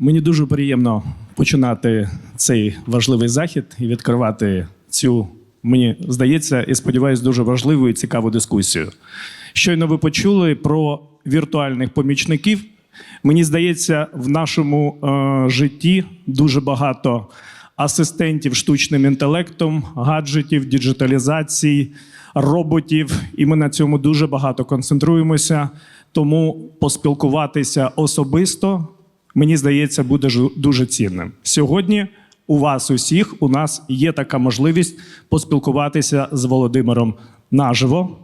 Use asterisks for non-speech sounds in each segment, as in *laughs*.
Мені дуже приємно починати цей важливий захід і відкривати цю, мені здається, і сподіваюся, дуже важливу і цікаву дискусію. Щойно ви почули про віртуальних помічників. Мені здається, в нашому е, житті дуже багато асистентів штучним інтелектом, гаджетів, діджиталізації, роботів, і ми на цьому дуже багато концентруємося. Тому поспілкуватися особисто, мені здається, буде дуже цінним. Сьогодні у вас усіх у нас є така можливість поспілкуватися з Володимиром наживо.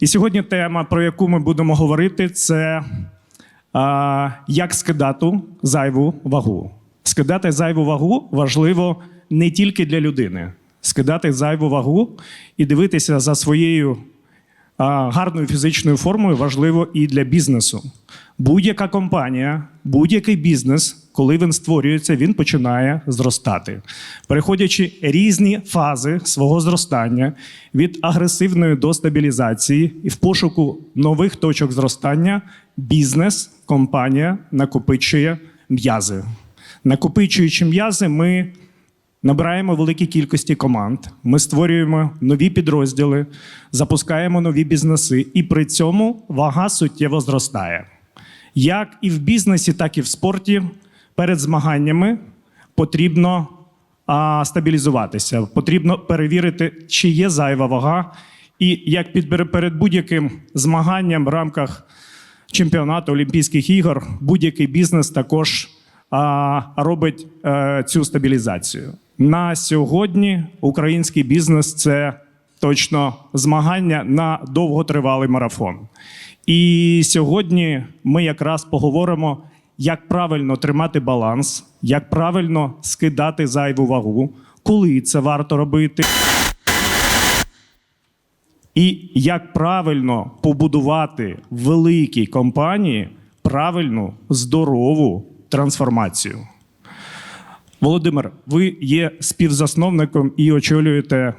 І сьогодні тема, про яку ми будемо говорити, це а, як скидати зайву вагу. Скидати зайву вагу важливо не тільки для людини. Скидати зайву вагу і дивитися за своєю а, гарною фізичною формою важливо і для бізнесу. Будь-яка компанія, будь-який бізнес, коли він створюється, він починає зростати, переходячи різні фази свого зростання від агресивної до стабілізації і в пошуку нових точок зростання, бізнес, компанія накопичує м'язи. Накопичуючи м'язи, ми Набираємо великі кількості команд, ми створюємо нові підрозділи, запускаємо нові бізнеси, і при цьому вага суттєво зростає. Як і в бізнесі, так і в спорті перед змаганнями потрібно а, стабілізуватися, потрібно перевірити, чи є зайва вага, і як під, перед будь-яким змаганням в рамках чемпіонату Олімпійських ігор будь-який бізнес також а, робить е, цю стабілізацію. На сьогодні український бізнес це точно змагання на довготривалий марафон. І сьогодні ми якраз поговоримо, як правильно тримати баланс, як правильно скидати зайву вагу, коли це варто робити. І як правильно побудувати в великій компанії правильну здорову трансформацію. Володимир, ви є співзасновником і очолюєте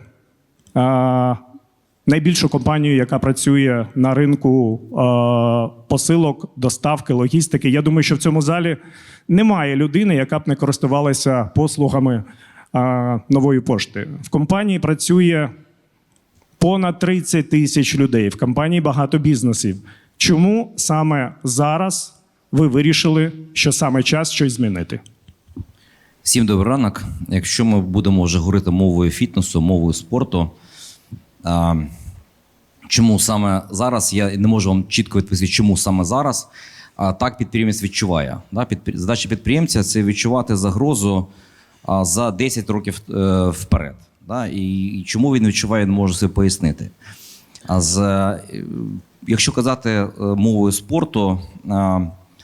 а, найбільшу компанію, яка працює на ринку а, посилок, доставки, логістики. Я думаю, що в цьому залі немає людини, яка б не користувалася послугами а, нової пошти. В компанії працює понад 30 тисяч людей. В компанії багато бізнесів. Чому саме зараз ви вирішили, що саме час щось змінити? Всім добрий ранок. Якщо ми будемо вже говорити мовою фітнесу, мовою спорту, чому саме зараз? Я не можу вам чітко відповісти, чому саме зараз. А так підприємець відчуває. Задача підприємця це відчувати загрозу за 10 років е, вперед. І, чому він відчуває, не можу собі пояснити. А з, е, якщо казати е, мовою спорту,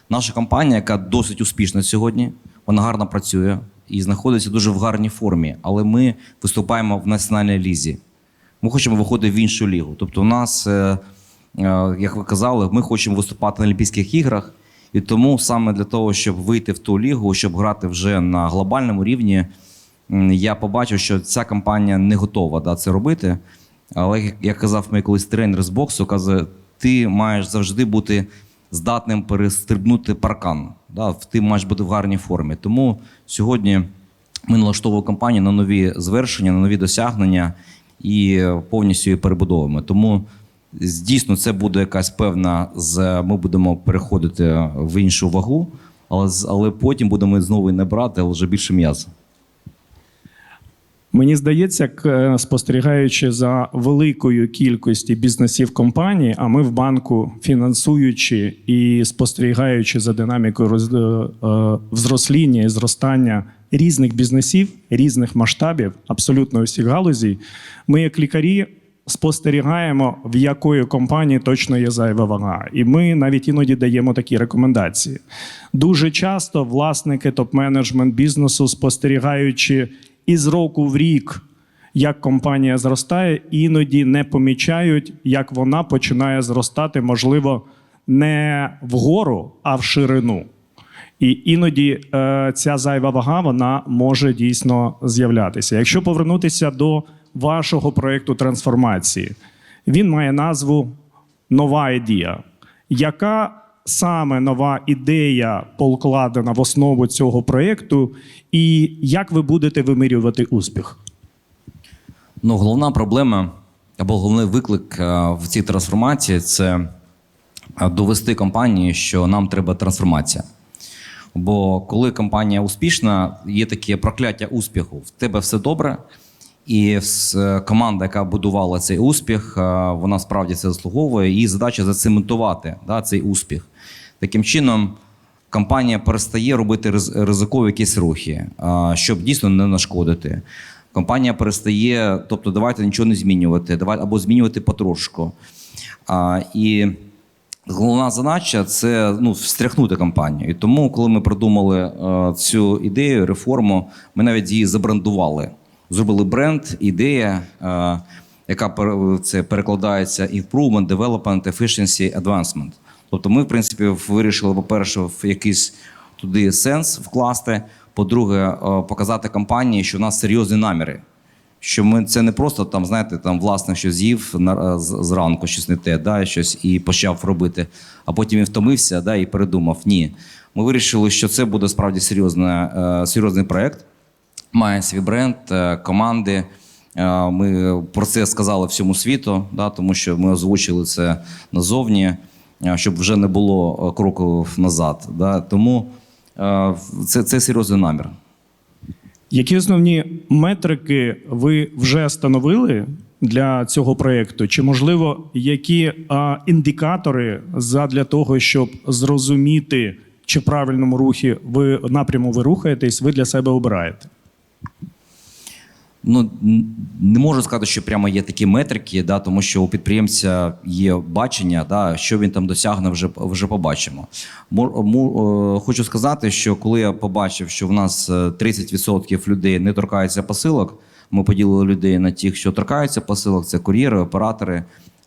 наша компанія, яка досить успішна сьогодні, вона гарно працює і знаходиться дуже в гарній формі, але ми виступаємо в національній лізі. Ми хочемо виходити в іншу лігу. Тобто, у нас, е, е, як ви казали, ми хочемо виступати на Олімпійських іграх, і тому саме для того, щоб вийти в ту лігу, щоб грати вже на глобальному рівні, я побачив, що ця компанія не готова да, це робити. Але як- казав мій колись тренер з боксу, каже, ти маєш завжди бути здатним перестрибнути паркан. Да? Ти маєш бути в гарній формі. Тому сьогодні ми налаштовуємо компанію на нові звершення, на нові досягнення і повністю її перебудовуємо. Тому дійсно це буде якась певна з ми будемо переходити в іншу вагу, але але потім будемо знову не брати, але вже більше м'яса. Мені здається, спостерігаючи за великою кількістю бізнесів компаній, а ми в банку фінансуючи і спостерігаючи за динамікою роз- е, е, взросління і зростання різних бізнесів, різних масштабів, абсолютно усіх галузей, ми, як лікарі, спостерігаємо, в якої компанії точно є зайва вага. І ми навіть іноді даємо такі рекомендації. Дуже часто власники топ-менеджмент бізнесу, спостерігаючи із року в рік, як компанія зростає, іноді не помічають, як вона починає зростати, можливо, не вгору, а в ширину. І іноді е, ця зайва вага вона може дійсно з'являтися. Якщо повернутися до вашого проєкту трансформації, він має назву Нова ідея, яка саме нова ідея покладена в основу цього проєкту, і як ви будете вимірювати успіх? Ну, головна проблема або головний виклик е, в цій трансформації це е, довести компанії, що нам треба трансформація. Бо коли компанія успішна, є таке прокляття успіху. В тебе все добре, і команда, яка будувала цей успіх, е, вона справді це заслуговує. Її задача зацементувати да, цей успіх. Таким чином, компанія перестає робити ризикові якісь рухи, щоб дійсно не нашкодити. Компанія перестає, тобто давайте нічого не змінювати, давай або змінювати потрошку. А, і головна задача це ну, встряхнути компанію. І тому, коли ми придумали е, цю ідею, реформу, ми навіть її забрендували. Зробили бренд, ідея, е, яка це перекладається improvement, development, efficiency, advancement. Тобто ми, в принципі, вирішили, по-перше, в якийсь туди сенс вкласти. По-друге, е, показати компанії, що в нас серйозні наміри. Що ми це не просто там, знаєте, там власне що з'їв на з- зранку, щось не те, да, щось і почав робити, а потім він втомився, да, і передумав. Ні. Ми вирішили, що це буде справді серйозне, е, серйозний проект. Має свій бренд, е, команди. Е, Ми про це сказали всьому світу, да, тому що ми озвучили це назовні, е, щоб вже не було е, кроку назад. Да. Тому е, це, це серйозний намір. Які основні метрики ви вже встановили для цього проєкту? Чи можливо які а, індикатори задля того, щоб зрозуміти, чи в правильному рухі ви напряму ви рухаєтесь, ви для себе обираєте? Ну не можу сказати, що прямо є такі метрики, да, тому що у підприємця є бачення, да, що він там досягне, вже вже побачимо. Мо- е, хочу сказати, що коли я побачив, що в нас е, 30% людей не торкаються посилок, ми поділили людей на тих, що торкаються посилок, це кур'єри, оператори,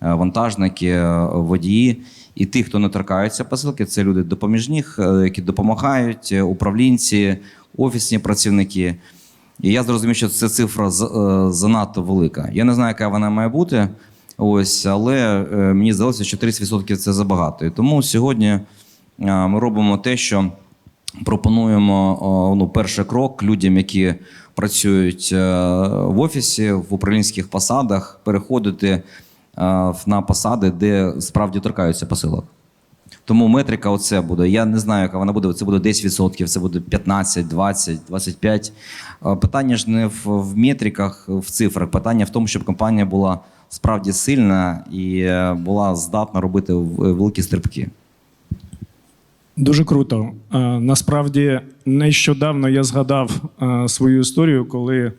е, вантажники, е, водії. І тих, хто не торкаються посилки, це люди допоміжних, е, які допомагають, е, управлінці, офісні працівники. І я зрозумів, що ця цифра е, занадто велика. Я не знаю, яка вона має бути. Ось, але е, мені здалося, що 30% це забагато. І тому сьогодні е, ми робимо те, що пропонуємо ну, перший крок людям, які працюють в офісі, в управлінських посадах, переходити на посади, де справді торкаються посилок. Тому метрика оце буде. Я не знаю, яка вона буде. Це буде 10%, це буде 15, 20, 25. Е, Питання ж не в, в метриках, в цифрах. Питання в тому, щоб компанія була справді сильна і е, була здатна робити великі стрибки. Дуже круто. Е, Насправді, нещодавно я згадав е, свою історію, коли е,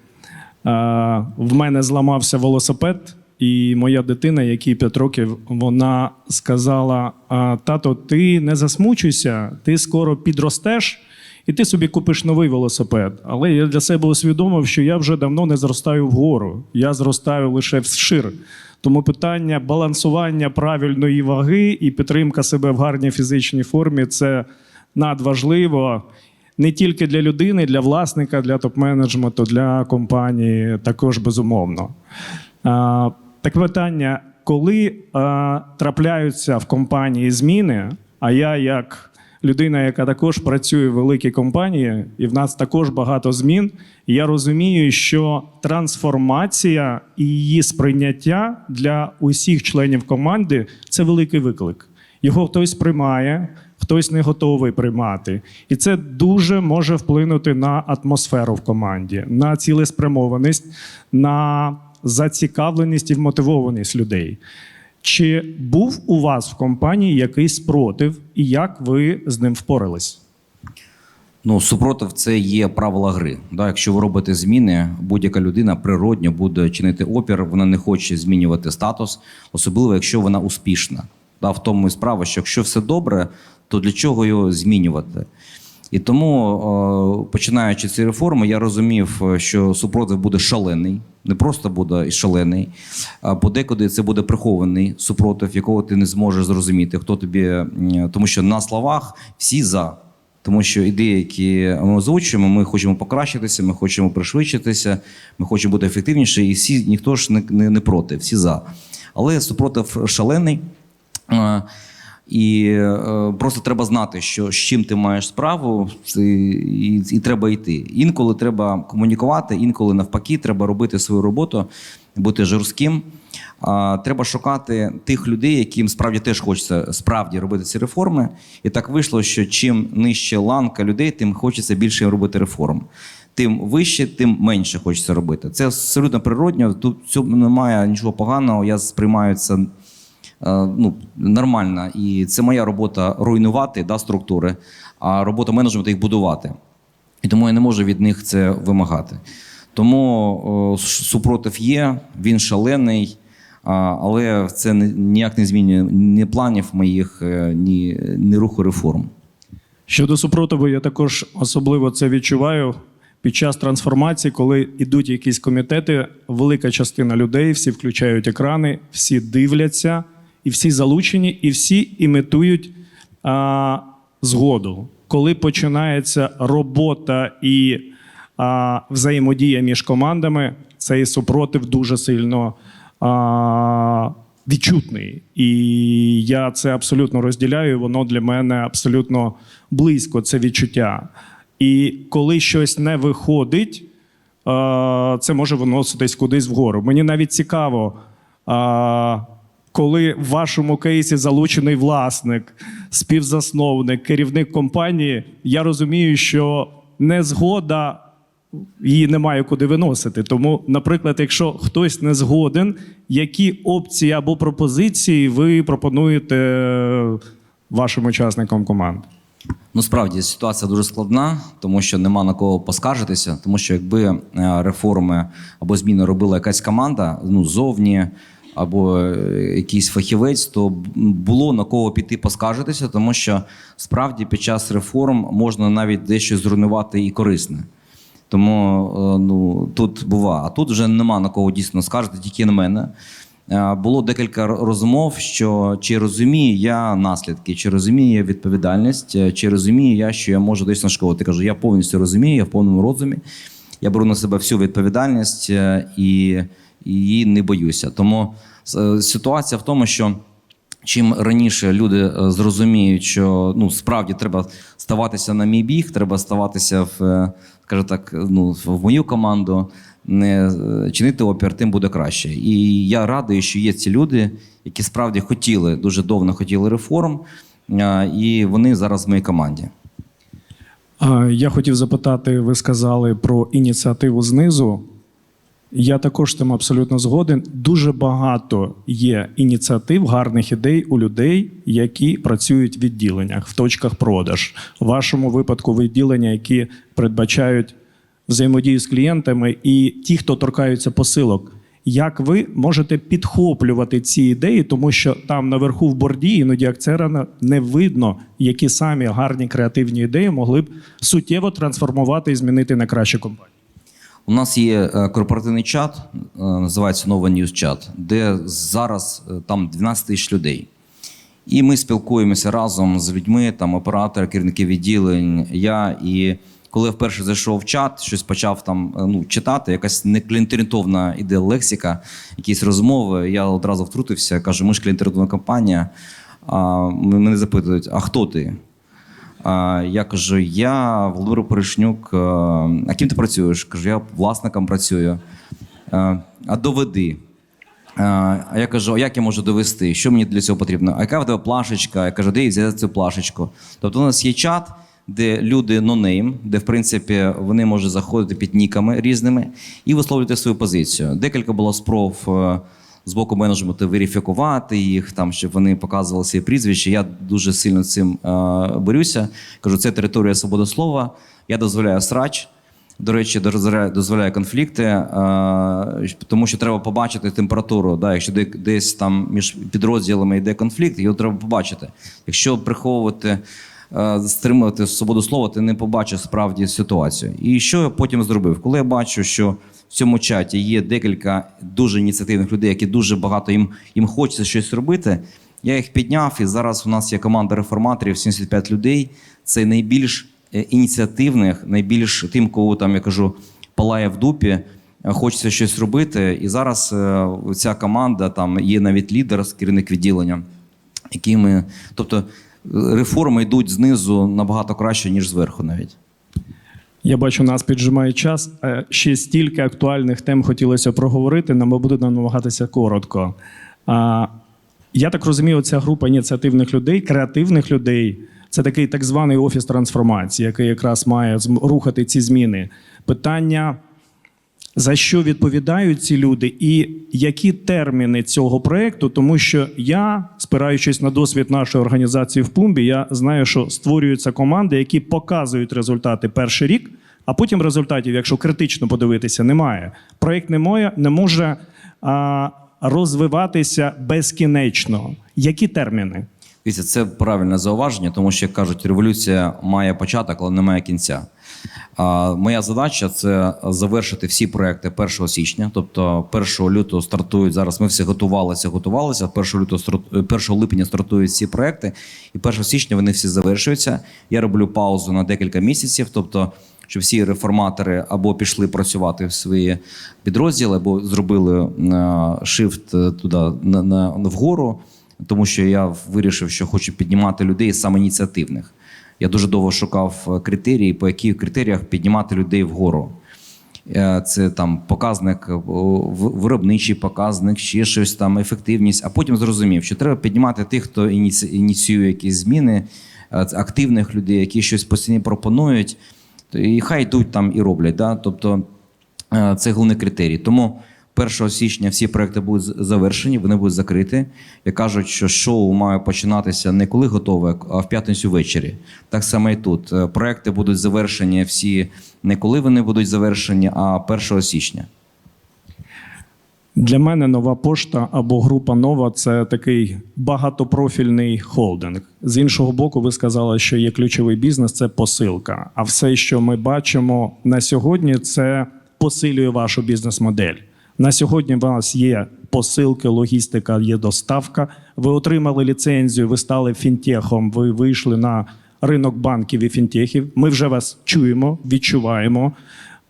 в мене зламався велосипед, і моя дитина, якій 5 років, вона сказала: Тато, ти не засмучуйся, ти скоро підростеш. І ти собі купиш новий велосипед. Але я для себе усвідомив, що я вже давно не зростаю вгору, я зростаю лише вшир. Тому питання балансування правильної ваги і підтримка себе в гарній фізичній формі це надважливо не тільки для людини, для власника, для топ-менеджменту, для компанії, також безумовно. А, таке питання: коли а, трапляються в компанії зміни, а я як людина, яка також працює в великій компанії, і в нас також багато змін. Я розумію, що трансформація і її сприйняття для усіх членів команди це великий виклик. Його хтось приймає, хтось не готовий приймати. І це дуже може вплинути на атмосферу в команді, на цілеспрямованість, на зацікавленість і вмотивованість людей. Чи був у вас в компанії якийсь спротив, і як ви з ним впорались? Ну, супротив, це є правила гри. Да, якщо ви робите зміни, будь-яка людина природньо буде чинити опір, вона не хоче змінювати статус, особливо якщо вона успішна. Да, в тому і справа, що якщо все добре, то для чого його змінювати? І тому, е, починаючи ці реформи, я розумів, е, що супротив буде шалений, не просто буде і шалений, а подекуди це буде прихований супротив, якого ти не зможеш зрозуміти, хто тобі, тому що на словах всі за. Тому що ідеї, які ми озвучуємо, ми хочемо покращитися, ми хочемо пришвидшитися, ми хочемо бути ефективніше, і всі ніхто ж не, не, не проти, всі за. Але супротив шалений. І е, просто треба знати, що з чим ти маєш справу, і, і, і треба йти. Інколи треба комунікувати, інколи навпаки, треба робити свою роботу, бути жорстким. А, треба шукати тих людей, яким справді теж хочеться справді робити ці реформи. І так вийшло, що чим нижче ланка людей, тим хочеться більше робити реформ. Тим вище, тим менше хочеться робити. Це абсолютно природньо. Тут цьому немає нічого поганого. Я сприймаю це ну, нормально. І це моя робота руйнувати да, структури, а робота менеджменту їх будувати. І тому я не можу від них це вимагати. Тому о, супротив є, він шалений, а, але це ніяк не змінює ні планів моїх, е, ні, ні руху реформ. Щодо супротиву, я також особливо це відчуваю під час трансформації, коли йдуть якісь комітети, велика частина людей, всі включають екрани, всі дивляться, і всі залучені, і всі імітують а, згоду. Коли починається робота і а, взаємодія між командами, цей супротив дуже сильно а, відчутний. І я це абсолютно розділяю. Воно для мене абсолютно близько, це відчуття. І коли щось не виходить, це може виноситись кудись вгору. Мені навіть цікаво. Коли в вашому кейсі залучений власник, співзасновник, керівник компанії, я розумію, що незгода її немає куди виносити. Тому, наприклад, якщо хтось не згоден, які опції або пропозиції ви пропонуєте вашим учасникам команд? Ну, справді ситуація дуже складна, тому що нема на кого поскаржитися. Тому що якби е, реформи або зміни робила якась команда, ну зовні або е, якийсь фахівець, то було на кого піти поскаржитися, тому що справді під час реформ можна навіть дещо зруйнувати і корисне. Тому е, ну, тут бува. А тут вже нема на кого дійсно скаржити, тільки на мене. Е, Було декілька розмов, що чи розумію я наслідки, чи розумію я відповідальність, чи розумію я, що я можу десь нашкодити. Кажу, я повністю розумію, я в повному розумі. Я беру на себе всю відповідальність і, і її не боюся. Тому е, ситуація в тому, що Чим раніше люди е, зрозуміють, що ну справді треба ставатися на мій біг, треба ставатися в, е, скажу так, ну в мою команду, не чинити опір, тим буде краще. І я радий, що є ці люди, які справді хотіли дуже давно хотіли реформ, і вони зараз в моїй команді. Я хотів запитати, ви сказали про ініціативу знизу. Я також тим абсолютно згоден. Дуже багато є ініціатив, гарних ідей у людей, які працюють в відділеннях, в точках продаж. В вашому випадку відділення, які передбачають взаємодію з клієнтами, і ті, хто торкаються посилок. Як ви можете підхоплювати ці ідеї, тому що там наверху в борді іноді акцера не видно, які самі гарні креативні ідеї могли б суттєво трансформувати і змінити на краще компанію. У нас є е, корпоративний чат, е, називається Нова News чат, де зараз е, там 12 тисяч людей. І ми спілкуємося разом з людьми, там оператори, керівники відділень, я. І коли я вперше зайшов в чат, щось почав там ну, читати, якась не клієнтоорієнтовна іде лексика, якісь розмови. Я одразу втрутився, кажу, ми ж клієнтоорієнтовна компанія. А мене запитують, а хто ти? Я кажу, я Володимир Поришнюк. е, А ким ти працюєш? Кажу, я власником працюю. А доведи. А я кажу, а як я можу довести? Що мені для цього потрібно? А яка в тебе плашечка? Я кажу, де їй взяти цю плашечку? Тобто у нас є чат, де люди нонейм, де в принципі вони можуть заходити під ніками різними і висловлювати свою позицію. Декілька було спроб е, з боку менеджменту верифікувати їх, там, щоб вони показували свої прізвища. Я дуже сильно цим е, борюся. Кажу, це територія свободи слова. Я дозволяю срач. До речі, дозволяє, конфлікти, е, тому що треба побачити температуру. Да? Якщо десь там між підрозділами йде конфлікт, його треба побачити. Якщо приховувати, стримувати свободу слова, ти не побачиш справді ситуацію. І що я потім зробив? Коли я бачу, що в цьому чаті є декілька дуже ініціативних людей, які дуже багато їм, їм хочеться щось робити. Я їх підняв, і зараз у нас є команда реформаторів, 75 людей. Це найбільш е, ініціативних, найбільш тим, кого там я кажу, палає в дупі, е, хочеться щось робити. І зараз е, ця команда там є навіть лідер, керівник відділення. які ми. Тобто е, реформи йдуть знизу набагато краще, ніж зверху навіть. Я бачу, нас піджимає час. Е, Ще стільки актуальних тем хотілося проговорити, ми будемо намагатися коротко. Я так розумію, ця група ініціативних людей, креативних людей це такий так званий офіс трансформації, який якраз має рухати ці зміни. Питання. За що відповідають ці люди, і які терміни цього проекту? Тому що я, спираючись на досвід нашої організації в Пумбі, я знаю, що створюються команди, які показують результати перший рік, а потім результатів, якщо критично подивитися, немає. Проект не може, не може а, розвиватися безкінечно. Які терміни? Дивіться, це правильне зауваження, тому що як кажуть, революція має початок, але не має кінця. Моя задача це завершити всі проекти 1 січня, тобто 1 лютого стартують зараз. Ми всі готувалися, готувалися. 1 лютого 1 липня стартують всі проекти, і 1 січня вони всі завершуються. Я роблю паузу на декілька місяців, тобто. Щоб всі реформатори або пішли працювати в свої підрозділи, або зробили шифт туди на, на, вгору, тому що я вирішив, що хочу піднімати людей саме ініціативних. Я дуже довго шукав е, критерії, по яких критеріях піднімати людей вгору. Е, Це там показник, е, виробничий показник, ще щось там, ефективність. А потім зрозумів, що треба піднімати тих, хто ініціює якісь зміни, активних людей, які щось постійно пропонують, і хай йдуть там і роблять. Да? Тобто це головний критерій. Тому 1 січня всі проекти будуть завершені, вони будуть закриті. І кажуть, що шоу має починатися не коли готове, а в п'ятницю ввечері. Так само і тут. Е, Проекти будуть завершені всі не коли вони будуть завершені, а 1 січня. Для мене нова пошта або група нова це такий багатопрофільний холдинг. З іншого боку, ви сказали, що є ключовий бізнес це посилка. А все, що ми бачимо на сьогодні, це посилює вашу бізнес-модель. На сьогодні у вас є посилки, логістика, є доставка. Ви отримали ліцензію, ви стали фінтехом, ви вийшли на ринок банків і фінтехів. Ми вже вас чуємо, відчуваємо.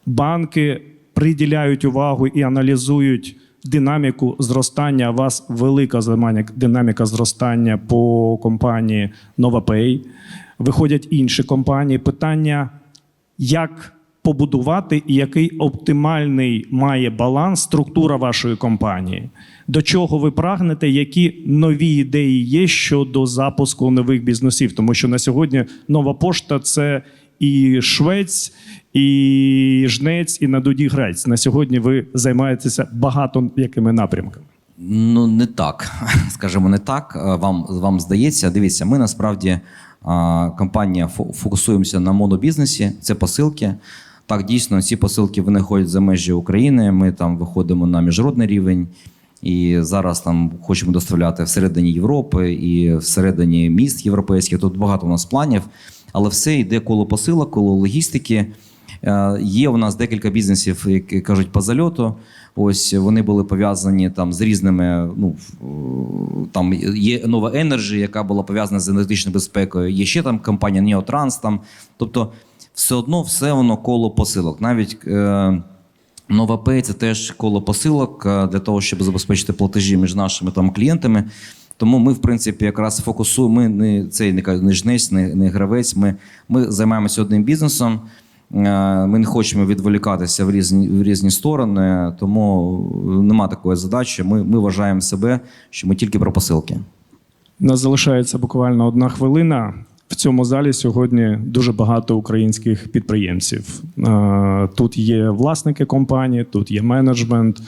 Банки приділяють увагу і аналізують динаміку зростання. У вас велика динаміка зростання по компанії NovaPay. Виходять інші компанії. Питання, як побудувати і який оптимальний має баланс структура вашої компанії. До чого ви прагнете, які нові ідеї є щодо запуску нових бізнесів? Тому що на сьогодні нова пошта це і швець, і жнець, і на дуді грець. На сьогодні ви займаєтеся багато якими напрямками. Ну, не так, *laughs* скажімо, не так. Е, Вам, вам здається, дивіться, ми насправді компанія фо- фокусуємося на монобізнесі, це посилки. Так, дійсно, ці посилки вони ходять за межі України. Ми там виходимо на міжнародний рівень. І зараз там хочемо доставляти всередині Європи і всередині міст європейських. Тут багато у нас планів, але все йде коло посилок, коло логістики. Е, Є у нас декілька бізнесів, які кажуть по зальоту. Ось вони були пов'язані там з різними. Ну там є нова Energy, яка була пов'язана з енергетичною безпекою. Є ще там компанія Neotrans, там. Тобто, все одно все воно коло посилок. Навіть е, NovaPay – це теж коло посилок е, для того, щоб забезпечити платежі між нашими там клієнтами. Тому ми, в принципі, якраз фокусуємо. Ми не цей не не жнець, не, не гравець. Ми, ми займаємося одним бізнесом. Е, Ми не хочемо відволікатися в різні, в різні сторони, тому нема такої задачі. Ми, ми вважаємо себе, що ми тільки про посилки. У нас залишається буквально одна хвилина. В цьому залі сьогодні дуже багато українських підприємців. Тут є власники компанії, тут є менеджмент,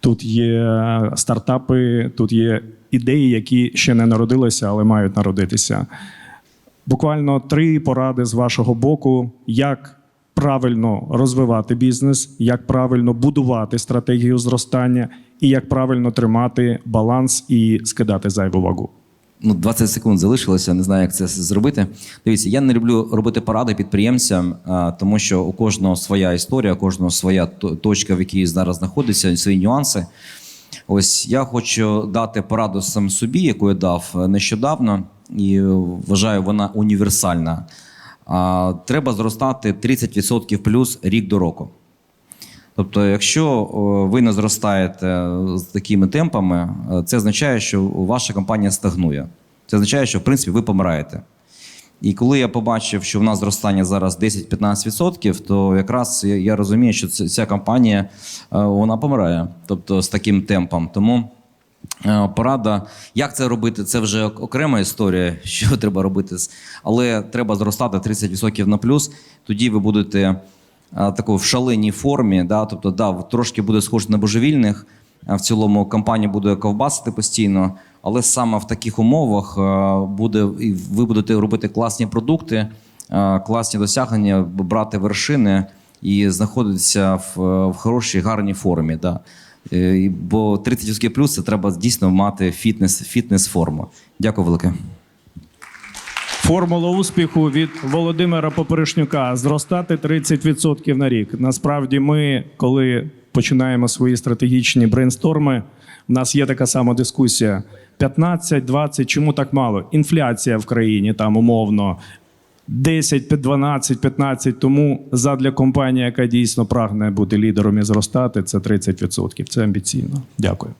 тут є стартапи, тут є ідеї, які ще не народилися, але мають народитися. Буквально три поради з вашого боку, як правильно розвивати бізнес, як правильно будувати стратегію зростання і як правильно тримати баланс і скидати зайву вагу. Ну, 20 секунд залишилося, не знаю, як це зробити. Дивіться, я не люблю робити поради підприємцям, тому що у кожного своя історія, у кожного своя точка, в якій зараз знаходиться, свої нюанси. Ось я хочу дати пораду сам собі, яку я дав е, нещодавно, і е, вважаю, вона універсальна. Треба зростати 30% плюс рік до року. Тобто, якщо ви не зростаєте з такими темпами, е, це означає, що ваша компанія стагнує. Це означає, що в принципі ви помираєте. І коли я побачив, що в нас зростання зараз 10-15%, то якраз я, розумію, що ця, компанія е, вона помирає, тобто з таким темпом. Тому е, порада, як це робити, це вже окрема історія, що *laughs* треба робити. Але треба зростати 30% на плюс. Тоді ви будете такою в шаленій формі. Да? Тобто, да, трошки буде схоже на божевільних. В цілому компанія буде ковбасити постійно, але саме в таких умовах буде і ви будете робити класні продукти, класні досягнення, брати вершини і знаходитися в, в хорошій, гарній формі. Да. Е, Бо 30% плюс це треба дійсно мати фітнес, фітнес-форму. Дякую велике. Формула успіху від Володимира Поперешнюка зростати 30% на рік. Насправді, ми, коли починаємо свої стратегічні брейнсторми, в нас є така сама дискусія: 15, 20, чому так мало? Інфляція в країні там умовно. 10, 12, 15. Тому задля компанії, яка дійсно прагне бути лідером і зростати, це 30%. Це амбіційно. Дякую.